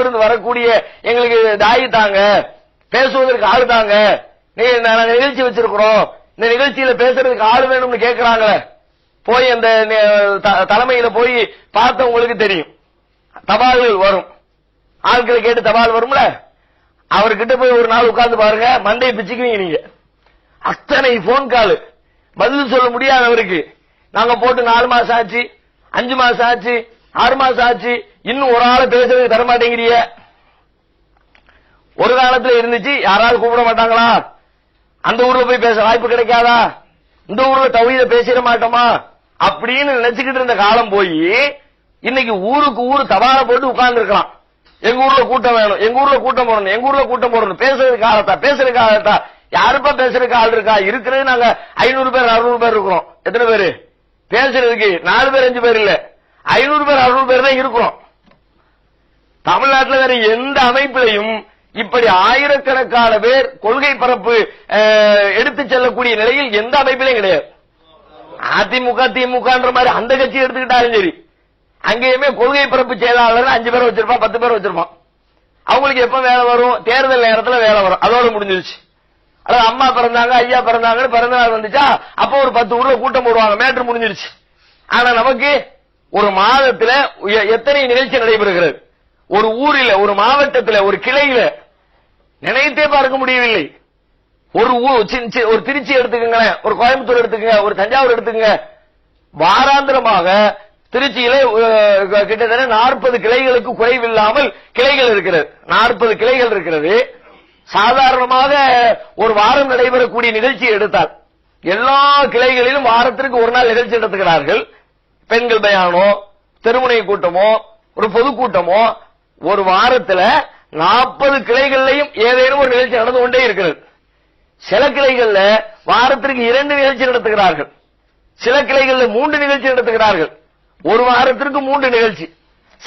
இருந்து வரக்கூடிய எங்களுக்கு தாய் தாங்க பேசுவதற்கு ஆள் தாங்க. நீ நிகழ்ச்சி வச்சிருக்கிறோம். இந்த நிகழ்ச்சியில பேசுறதுக்கு ஆள் வேணும்னு கேட்கிறாங்களே போய் அந்த தலைமையில போய் பார்த்தா உங்களுக்கு தெரியும். தபால்கள் வரும். ஆட்களை கேட்டு தபால் வரும்ல? அவர்கிட்ட போய் ஒரு நாள் உட்கார்ந்து பாருங்க. மண்டையை பிச்சுக்குவீங்க நீங்க. அத்தனை போன் கால் பதில் சொல்ல முடியாது அவருக்கு. நாங்க போட்டு நாலு மாசம் ஆச்சு அஞ்சு மாசம் ஆச்சு ஆறு மாசம் ஆச்சு. இன்னும் ஒரு ஆளை பேசுறதுக்கு தரமாட்டேங்கிறிய. ஒரு காலத்துல இருந்துச்சு யாராவது கூப்பிட மாட்டாங்களா? அந்த ஊர்ல போய் பேச வாய்ப்பு கிடைக்காதா? இந்த ஊர்ல தவிர பேசிட மாட்டோமா? அப்படின்னு நினைச்சுக்கிட்டு இருந்த காலம் போய் இன்னைக்கு ஊருக்கு ஊரு தபால போட்டு உட்கார்ந்து இருக்கலாம் எங்க ஊர்ல கூட்டம் வேணும் எங்க ஊர்ல கூட்டம் போடணும் எங்க ஊர்ல கூட்டம் போடணும் பேசுறதுக்கு ஆளத்தா பேசுறதுக்கு ஆளத்தா யாருப்பா பேசுறதுக்கு ஆள் இருக்கா? இருக்கிறது நாங்க ஐநூறு பேர் அறுநூறு பேர் இருக்கிறோம். எத்தனை பேரு? பேசுறதுக்கு நாலு பேர் அஞ்சு பேர் இல்ல. ஐநூறு பேர் அறுநூறு பேர் தான் இருக்கிறோம். தமிழ்நாட்டில் வேற எந்த அமைப்பிலையும் இப்படி ஆயிரக்கணக்கான பேர் கொள்கை பரப்பு எடுத்து செல்லக்கூடிய நிலையில் எந்த அமைப்பிலையும் கிடையாது. அதிமுக திமுகன்ற மாதிரி அந்த கட்சி எடுத்துக்கிட்டாலும் சரி. அங்கேயுமே கொள்கை பரப்பு செயலாளர் அஞ்சு பேர் வச்சிருப்பான் பத்து பேர் வச்சிருப்பான். அவங்களுக்கு எப்ப வேலை வரும்? தேர்தல் நேரத்தில் வேலை வரும். அதோட முடிஞ்சிருச்சு. அதாவது அம்மா பிறந்தாங்க ஐயா பிறந்தாங்கன்னு பிறந்த நாள் வந்துச்சா அப்போ ஒரு பத்து ஊர்ல கூட்டம் போடுவாங்க. மேட்ரு முடிஞ்சிருச்சு. ஆனா நமக்கு ஒரு மாதத்துல எத்தனை நிகழ்ச்சி நடைபெறுகிறது? ஒரு ஊரில் ஒரு மாவட்டத்தில் ஒரு கிளையில நினைத்தே பார்க்க முடியவில்லை. ஒரு ஊர் சி- ஒரு திருச்சி எடுத்துக்கங்களேன் ஒரு கோயம்புத்தூர் எடுத்துக்கங்க ஒரு தஞ்சாவூர் எடுத்துக்கங்க. வாராந்திரமாக திருச்சியில கிட்டத்தட்ட நாற்பது கிளைகளுக்கு குறைவில்லாமல் கிளைகள் இருக்கிறது. நாற்பது கிளைகள் இருக்கிறது. சாதாரணமாக ஒரு வாரம் நடைபெறக்கூடிய நிகழ்ச்சி எடுத்தால் எல்லா கிளைகளிலும் வாரத்திற்கு ஒரு நாள் நிகழ்ச்சி நடத்துகிறார்கள் பெண்கள் பயானோ திருமுனை கூட்டமோ ஒரு பொதுக்கூட்டமோ ஒரு வாரத்தில் நாற்பது கிளைகள்லையும் ஏதேனும் ஒரு நிகழ்ச்சி நடந்து கொண்டே இருக்கிறது. சில கிளைகள்ல வாரத்திற்கு இரண்டு நிகழ்ச்சி நடத்துகிறார்கள். சில கிளைகள்ல மூன்று நிகழ்ச்சி நடத்துகிறார்கள். ஒரு வாரத்திற்கு மூன்று நிகழ்ச்சி.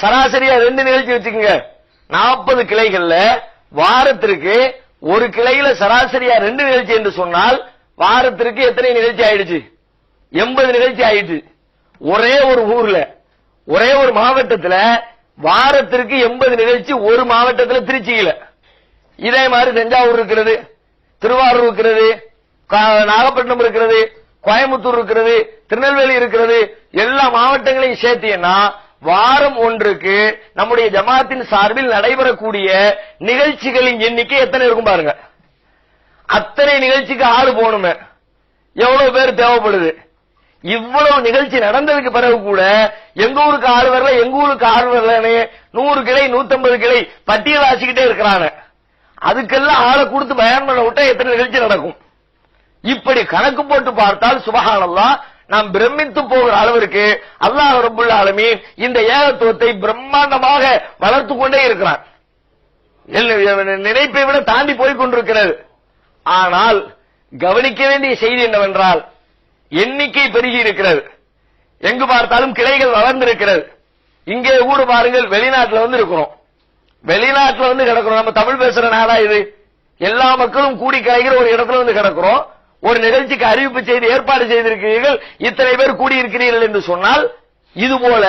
சராசரியா ரெண்டு நிகழ்ச்சி வச்சுக்கோங்க. நாற்பது கிளைகள்ல வாரத்திற்கு ஒரு கிளையில சராசரியா ரெண்டு நிகழ்ச்சி என்று சொன்னால் வாரத்திற்கு எத்தனை நிகழ்ச்சி ஆயிடுச்சு? எண்பது நிகழ்ச்சி ஆயிடுச்சு. ஒரே ஒரு ஊர்ல ஒரே ஒரு மாவட்டத்தில் வாரத்திற்கு எண்பது நிகழ்ச்சி ஒரு மாவட்டத்தில் திருச்சியில. இதே மாதிரி தஞ்சாவூர் இருக்கிறது திருவாரூர் இருக்கிறது கா- நாகப்பட்டினம் இருக்கிறது கோயம்புத்தூர் இருக்கிறது திருநெல்வேலி இருக்கிறது எல்லா மாவட்டங்களையும் சேர்த்தீங்கன்னா வாரம் ஒன்றுக்கு நம்முடைய ஜமாத்தின் சார்பில் நடைபெறக்கூடிய நிகழ்ச்சிகளின் எண்ணிக்கை எத்தனை இருக்கும் பாருங்க. அத்தனை நிகழ்ச்சிக்கு ஆள் போகணுமே. எவ்வளவு பேர் தேவைப்படுது? இவ்வளவு நிகழ்ச்சி நடந்ததுக்கு பிறகு கூட எங்க ஊருக்கு ஆறு வரல எங்க ஊருக்கு ஆறு வரலன்னு நூறு கிளை நூத்தம்பது கிளை பட்டியல் ஆசிக்கிட்டே இருக்கிறாங்க. அதுக்கெல்லாம் ஆளை கொடுத்து பயன் பண்ண விட்டா எத்தனை நிகழ்ச்சி நடக்கும்? இப்படி கணக்கு போட்டு பார்த்தால் சுபஹானல்லாஹ் நாம் பிரமித்து போகிற அளவிற்கு அல்லாஹ் ரபுல்ல ஆலமீன் இந்த ஏகத்துவத்தை பிரம்மாண்டமாக வளர்த்து கொண்டே இருக்கிறான். நினைப்பை விட தாண்டி போய் கொண்டிருக்கிறது. ஆனால் கவனிக்க வேண்டிய செய்தி என்னவென்றால் எண்ணிக்கை பெருகி இருக்கிறது. எங்கு பார்த்தாலும் கிளைகள் வளர்ந்திருக்கிறது. இங்கே ஊடு பாருங்கள் வெளிநாட்டில் வந்து இருக்கிறோம். வெளிநாட்டில் வந்து கிடக்கிறோம். நம்ம தமிழ் பேசுற நாடா இது. எல்லா மக்களும் கூடி கலைகிற ஒரு இடத்துல வந்து கிடக்கிறோம். ஒரு நிகழ்ச்சிக்கு அறிவிப்பு செய்து ஏற்பாடு செய்திருக்கிறீர்கள். இத்தனை பேர் கூடியிருக்கிறீர்கள் என்று சொன்னால் இது போல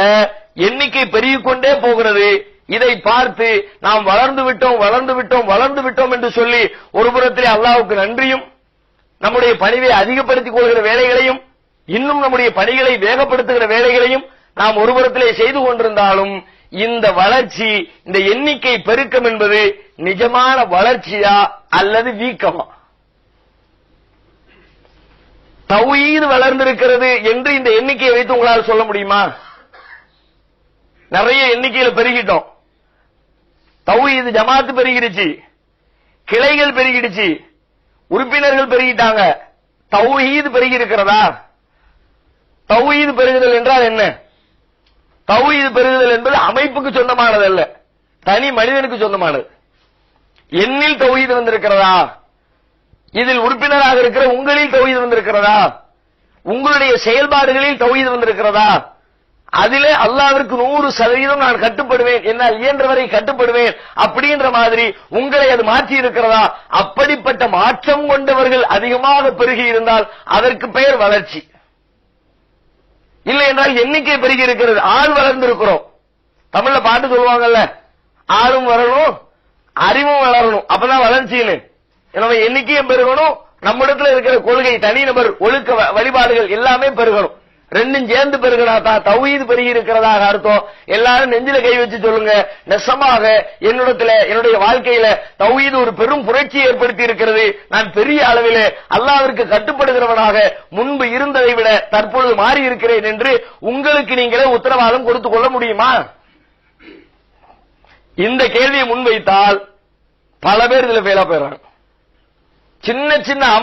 எண்ணிக்கை பெருகிக் கொண்டே போகிறது. இதை பார்த்து நாம் வளர்ந்து விட்டோம் வளர்ந்து விட்டோம் வளர்ந்து விட்டோம் என்று சொல்லி ஒரு புறத்திலே அல்லாவுக்கு நன்றியும் நம்முடைய பணிவை அதிகப்படுத்திக் கொள்கிற வேலைகளையும் இன்னும் நம்முடைய பணிகளை வேகப்படுத்துகிற வேலைகளையும் நாம் ஒருபுறத்திலே செய்து கொண்டிருந்தாலும் இந்த வளர்ச்சி இந்த எண்ணிக்கை பெருக்கம் என்பது நிஜமான வளர்ச்சியா அல்லது வீக்கமா? தௌஹீது வளர்ந்திருக்கிறது என்று இந்த எண்ணிக்கையை வைத்து உங்களால் சொல்ல முடியுமா? நிறைய எண்ணிக்கையில பெருகிட்டோம். தௌஹீது ஜமாத்து பெருகிடுச்சு. கிளைகள் பெருகிடுச்சு. உறுப்பினர்கள் பெருகிட்டாங்க. தௌஹீது பெருகி இருக்கிறதா தௌஹீது பெருகுதல் என்றால் என்ன? தௌஹீது பெருகுதல் என்பது அமைப்புக்கு சொந்தமானது அல்ல. தனி மனிதனுக்கு சொந்தமானது. எண்ணில் தௌஹீது வந்திருக்கிறதா? இதில் உறுப்பினராக இருக்கிற உங்களில் தௌஹீது வந்திருக்கிறதா? உங்களுடைய செயல்பாடுகளில் தௌஹீது வந்திருக்கிறதா? அதிலே அல்லாவிற்கு நூறு சதவீதம் நான் கட்டுப்படுவேன். என்னால் இயன்றவரை கட்டுப்படுவேன். அப்படின்ற மாதிரி உங்களை அது மாற்றி இருக்கிறதா? அப்படிப்பட்ட மாற்றம் கொண்டவர்கள் அதிகமாக பெருகி இருந்தால் அதற்கு பெயர் வளர்ச்சி. இல்லை என்றால் எண்ணிக்கை பெருகி இருக்கிறது. ஆள் வளர்ந்திருக்கிறோம். தமிழ்ல பாட்டு சொல்லுவாங்கல்ல ஆளும் வளரணும் அறிவும் வளரணும். அப்பதான் வளர்ச்சின்னு நம்ம எண்ணிக்கையும் பெருகணும். நம்மிடத்துல இருக்கிற கொள்கை தனிநபர் ஒழுக்க வ- வழிபாடுகள் எல்லாமே பெருகணும். ரெண்டும் சேர்ந்து பெருகினா தான் தௌஹீது பெருகி இருக்கிறதாக அர்த்தம். எல்லாரும் நெஞ்சில கை வச்சு சொல்லுங்க. நெசமாக என்னிடத்துல என்னுடைய வாழ்க்கையில தௌஹீது ஒரு பெரும் புரட்சி ஏற்படுத்தி இருக்கிறது. நான் பெரிய அளவில் அல்லாவிற்கு கட்டுப்படுகிறவனாக முன்பு இருந்ததை விட தற்பொழுது மாறி இருக்கிறேன் என்று உங்களுக்கு நீங்களே உத்தரவாதம் கொடுத்துக் கொள்ள முடியுமா? இந்த கேள்வியை முன்வைத்தால் பல பேர் இதுல ஃபெயிலா போயிடுறாங்க. சின்ன சின்ன அமல்